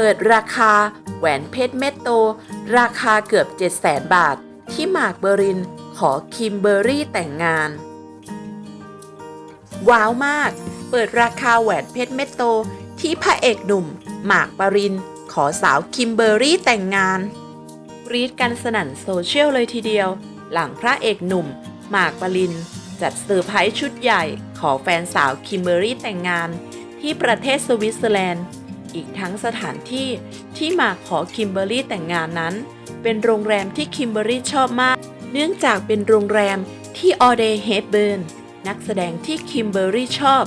ปิดราคา แหวนเพชรเม็ดโต ราคาเกือบ 700,000 บาท ที่หมากเบอรินขอคิมเบอรี่แต่งงาน ว้าวมาก เปิดราคาแหวนเพชรเม็ดโต ที่พระเอกหนุ่ม หมากปริน ขอสาวคิมเบอรี่แต่งงานรีดกันสนั่นโซเชียลเลยทีเดียว หลังพระเอกหนุ่ม หมากปริน จัดเซอร์ไพรส์ชุดใหญ่ ขอแฟนสาวคิมเบอรี่แต่งงาน ที่ประเทศสวิตเซอร์แลนด์ อีกทั้งสถานที่ที่หมากขอคิมเบอรี่แต่งงานนั้น เป็นโรงแรมที่คิมเบอรี่ชอบมาก เนื่องจากเป็นโรงแรมที่ออเดย์เฮดเบิร์นนักแสดงที่คิมเบอรี่ชอบ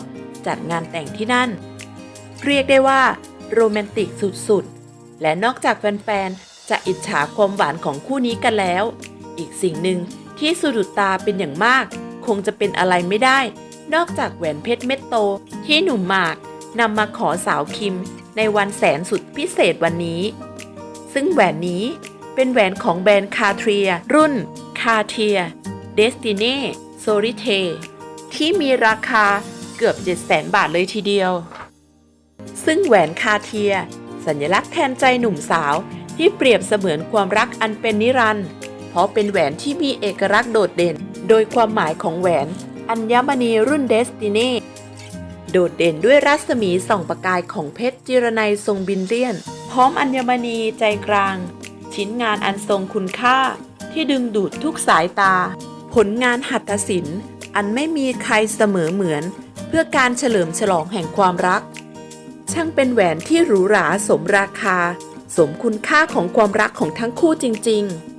จัดงานแต่งที่นั่น เรียกได้ว่าโรแมนติกสุดๆ และนอกจากแฟนๆ จะอิจฉาความหวานของคู่นี้กันแล้ว อีกสิ่งหนึ่งที่สะดุดตาเป็นอย่างมาก คงจะเป็นอะไรไม่ได้ นอกจากแหวนเพชรเม็ดโตที่หนุ่มหมากนำมาขอสาวคิม ในวันแสนสุดพิเศษวันนี้ ซึ่งแหวนนี้เป็นแหวนของแบรนด์คาเทียรุ่นคาเทียเดสติเน่โซริเทที่มีราคาเกือบ700,000 บาทเลยทีเดียว ซึ่งแหวนคาเทีย สัญลักษณ์แทนใจหนุ่มสาวที่เปรียบเสมือนความรักอันเป็นนิรันดร์เพราะเป็นแหวนที่มีเอกลักษณ์โดดเด่น โดยความหมายของแหวน อัญมณีรุ่นเดสติเน่ โดดเด่นด้วยรัศมีส่องประกายของเพชรจิรนัยทรงบินเลียน พร้อมอัญมณีใจกลาง ชิ้นงานอันทรงคุณค่า ที่ดึงดูดทุกสายตา ผลงานหัตถศิลป์ อันไม่มีใครเสมอเหมือน เพื่อการเฉลิมฉลองแห่งความรัก ช่างเป็นแหวนที่หรูหราสมราคา สมคุณค่าของความรักของทั้งคู่จริง ๆ